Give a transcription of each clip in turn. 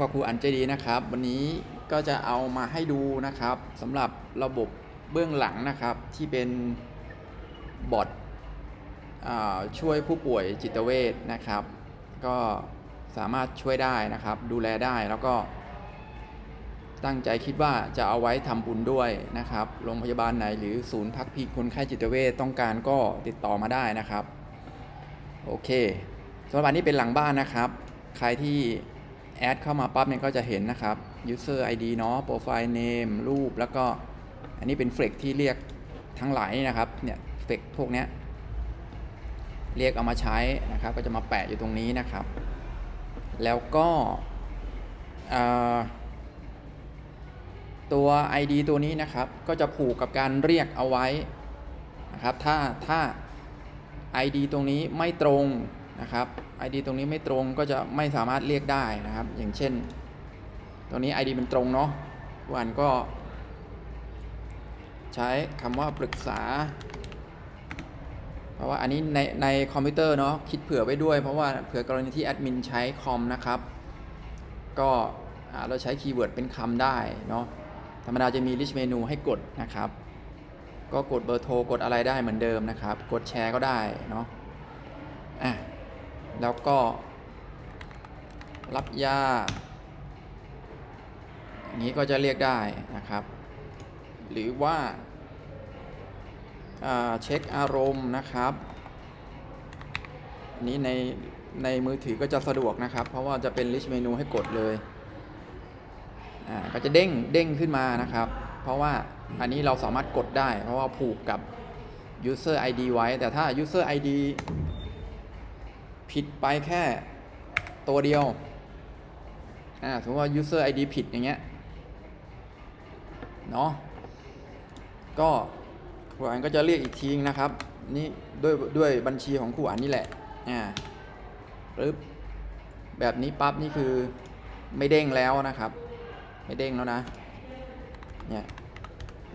ขอบครูอันใจดีนะครับ วันนี้ก็จะเอามาให้ดูนะครับสำหรับระบบเบื้องหลังนะครับที่เป็นบอทช่วยผู้ป่วยจิตเวชนะครับ ก็สามารถช่วยได้นะครับ ดูแลได้แล้วก็ ตั้งใจคิดว่าจะเอาไว้ทำบุญด้วยนะครับโรงพยาบาลไหนหรือศูนย์พักพิงคนไข้จิตเวชต้องการก็ติดต่อมาได้นะครับ โอเคสำหรับอันนี้เป็นหลังบ้านนะครับ ใครที่ แอดเข้ามาปั๊บเนี่ยก็จะเห็นนะครับ user ID เนาะ profile name รูป แล้วก็อันนี้เป็นเฟกที่เรียกทั้งหลายนะครับ เนี่ยเฟกพวกเนี้ยเรียกเอามาใช้นะครับ ก็จะมาแปะอยู่ตรงนี้นะครับ แล้วก็ตัว ID ตัวนี้นะครับ ก็จะผูกกับการเรียกเอาไว้นะครับ ถ้าถ้า ID ตรงนี้ไม่ตรงนะครับ ID ตรงนี้ไม่ตรงก็จะไม่สามารถเรียกได้นะครับ อย่างเช่น ตรงนี้ ID มันตรงเนาะวันก็ ใช้คำว่าปรึกษา เพราะว่าอันนี้ในในคอมพิวเตอร์เนาะคิดเผื่อไว้ด้วย เพราะว่าเผื่อกรณีที่แอดมินใช้คอมนะครับ ก็เราใช้คีย์เวิร์ดเป็นคำได้เนาะธรรมดาจะมี list menu ให้กดนะครับ ก็กดเบอร์โทร กดอะไรได้เหมือนเดิมนะครับ กดแชร์ก็ได้เนาะ แล้วก็ รับยาอย่างนี้ก็จะเรียกได้นะครับ หรือว่าาเช็คอารมณ์นะครับอันนี้ในในมือถือก็จะสะดวกนะครับ เพราะว่าจะเป็น list menu ให้กดเลยอ่าก็จะเด้งเด้งขึ้นมานะครับ เพราะว่าอันนี้เราสามารถกดได้ เพราะว่าผูกกับ user ID ไว้ แต่ถ้า user ID ผิดไปแค่ตัวเดียว อ่าสมมติว่า user ID ผิดอย่างเงี้ย เนาะก็ครูอันก็จะเรียกอีกทีนะครับ นี่ด้วยด้วยบัญชีของครูอันนี่แหละ อ่าปึ๊บแบบนี้ปั๊บนี่คือไม่เด้งแล้วนะครับ ไม่เด้งแล้วนะ เนี่ย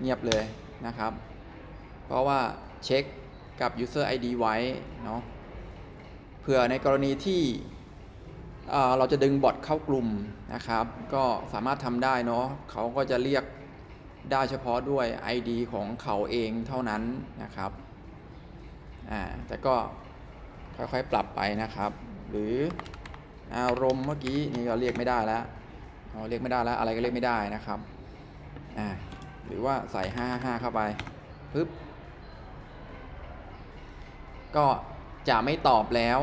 เงียบเลยนะครับ เพราะว่าเช็คกับ user ID ไว้เนาะ เผื่อในกรณีที่เราจะดึงบอทเข้ากลุ่มนะครับ ก็สามารถทำได้เนาะเขาก็จะเรียกได้เฉพาะด้วย ID ของเขาเองเท่านั้นนะครับอ่าแต่ก็ค่อยๆปรับไปนะครับ หรืออารมณ์เมื่อกี้นี่เราเรียกไม่ได้แล้วเราเรียกไม่ได้แล้วอะไรก็เรียกไม่ได้นะครับอ่าหรือว่าใส่ 555 เข้าไปปึ๊บก็ จะไม่ตอบแล้ว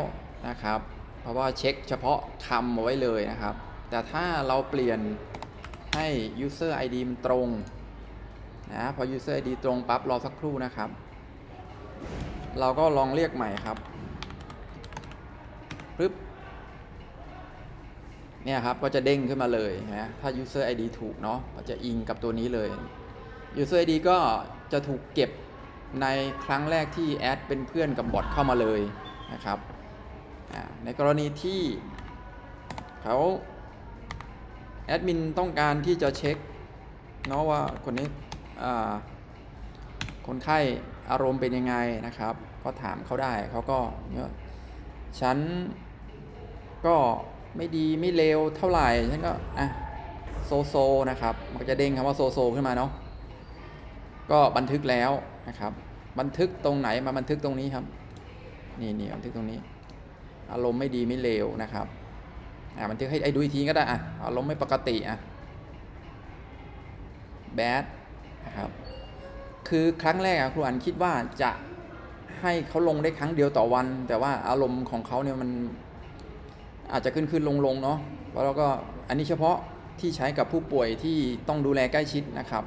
นะครับ เพราะว่าเช็คเฉพาะคำเอาไว้เลยนะครับ แต่ถ้าเราเปลี่ยนให้ user ID มันตรงนะพอ user ID ตรงปั๊บรอสักครู่นะครับ เราก็ลองเรียกใหม่ครับปึ๊บเนี่ยครับก็จะเด้งขึ้นมาเลยนะถ้า user ID ถูกเนาะก็จะอิงกับตัวนี้เลย user ID ก็จะถูกเก็บ ในครั้งแรกที่แอดเป็นเพื่อนกับบอทเข้ามาเลยนะครับ ในกรณีที่เขาแอดมินต้องการที่จะเช็คเนาะว่าคนนี้คนไข้อารมณ์เป็นยังไงนะครับ ก็ถามเขาได้เขาก็เนี่ยฉันก็ไม่ดีไม่เลวเท่าไหร่ฉันก็อะโซโซนะครับ มันจะเด้งคำว่าโซโซขึ้นมาเนาะก็บันทึกแล้ว นะครับ บันทึกตรงไหนมาบันทึกตรงนี้ครับ นี่นี่บันทึกตรงนี้ อารมณ์ไม่ดีไม่เลวนะครับอ่าบันทึกให้ไอ้ดูอีกทีก็ได้อะอารมณ์ไม่ปกติอะ bad นะครับคือครั้งแรกอะครูอันคิดว่าจะให้เขาลงได้ครั้งเดียวต่อวัน แต่ว่าอารมณ์ของเขาเนี่ยมันอาจจะขึ้นขึ้นลงลงเนาะแล้วก็อันนี้เฉพาะที่ใช้กับผู้ป่วยที่ต้องดูแลใกล้ชิดนะครับ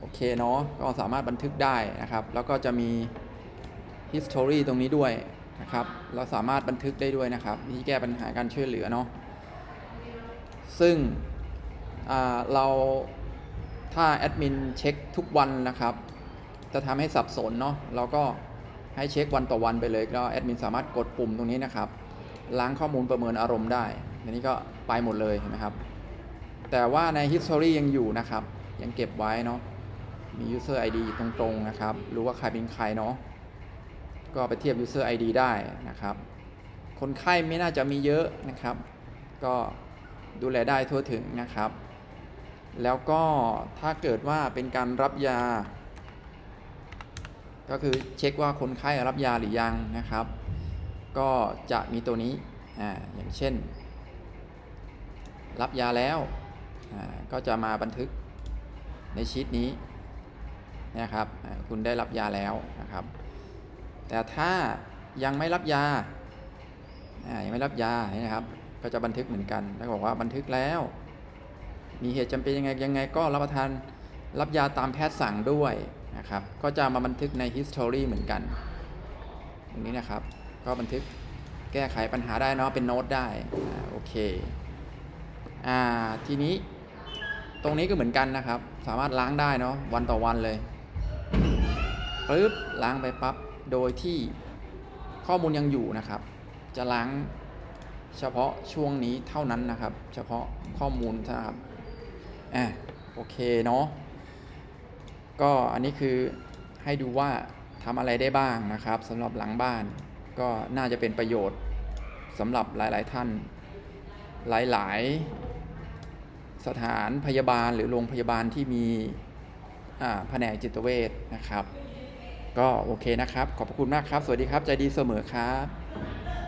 โอเคเนาะก็สามารถบันทึกได้นะครับ แล้วก็จะมี history ตรงนี้ด้วยนะครับ เราสามารถบันทึกได้ด้วยนะครับวิธีแก้ปัญหาการช่วยเหลือเนาะซึ่งเราถ้าแอดมินเช็คทุกวันนะครับ จะทำให้สับสนเนาะเราก็ให้เช็ควันต่อวันไปเลยแล้วแอดมินสามารถกดปุ่มตรงนี้นะครับ ล้างข้อมูลประเมินอารมณ์ได้อันนี้ก็ไปหมดเลยเห็นไหมครับ แต่ว่าใน history ยังอยู่นะครับ ยังเก็บไว้เนาะ มี user ID ตรงๆนะครับ รู้ว่าใครเป็นใครเนาะ ก็ไปเทียบ user ID ได้นะครับ คนไข้ไม่น่าจะมีเยอะนะครับ ก็ดูแลได้ทั่วถึงนะครับ แล้วก็ถ้าเกิดว่าเป็นการรับยา ก็คือเช็คว่าคนไข้รับยาหรือยังนะครับ ก็จะมีตัวนี้ อ่า อย่างเช่น รับยาแล้ว อ่า ก็จะมาบันทึกในชีตนี้ นะครับคุณได้รับยาแล้วนะครับ แต่ถ้ายังไม่รับยายังไม่รับยาเนี่ยนะครับ ก็จะบันทึกเหมือนกันแล้วบอกว่าบันทึกแล้ว มีเหตุจำเป็นยังไงยังไงก็รับประทานรับยาตามแพทย์สั่งด้วยนะครับ ก็จะมาบันทึกใน history เหมือนกันตรงนี้นะครับ ก็บันทึกแก้ไขปัญหาได้เนาะเป็นโน้ตได้อ่าโอเคอ่าทีนี้ตรงนี้ก็เหมือนกันนะครับ สามารถล้างได้เนาะวันต่อวันเลย ปึ๊บล้างไปปั๊บโดยที่ข้อมูลยังอยู่นะครับ จะล้างเฉพาะช่วงนี้เท่านั้นนะครับ เฉพาะข้อมูลนะครับอะโอเคเนาะก็อันนี้คือให้ดูว่าทำอะไรได้บ้างนะครับสำหรับหลังบ้าน ก็น่าจะเป็นประโยชน์สำหรับหลาย ๆ ท่าน หลาย ๆ สถานพยาบาลหรือโรงพยาบาลที่มีแผนกจิตเวชนะครับ ก็โอเคนะครับ ขอบคุณมากครับ สวัสดีครับ ใจดีเสมอครับ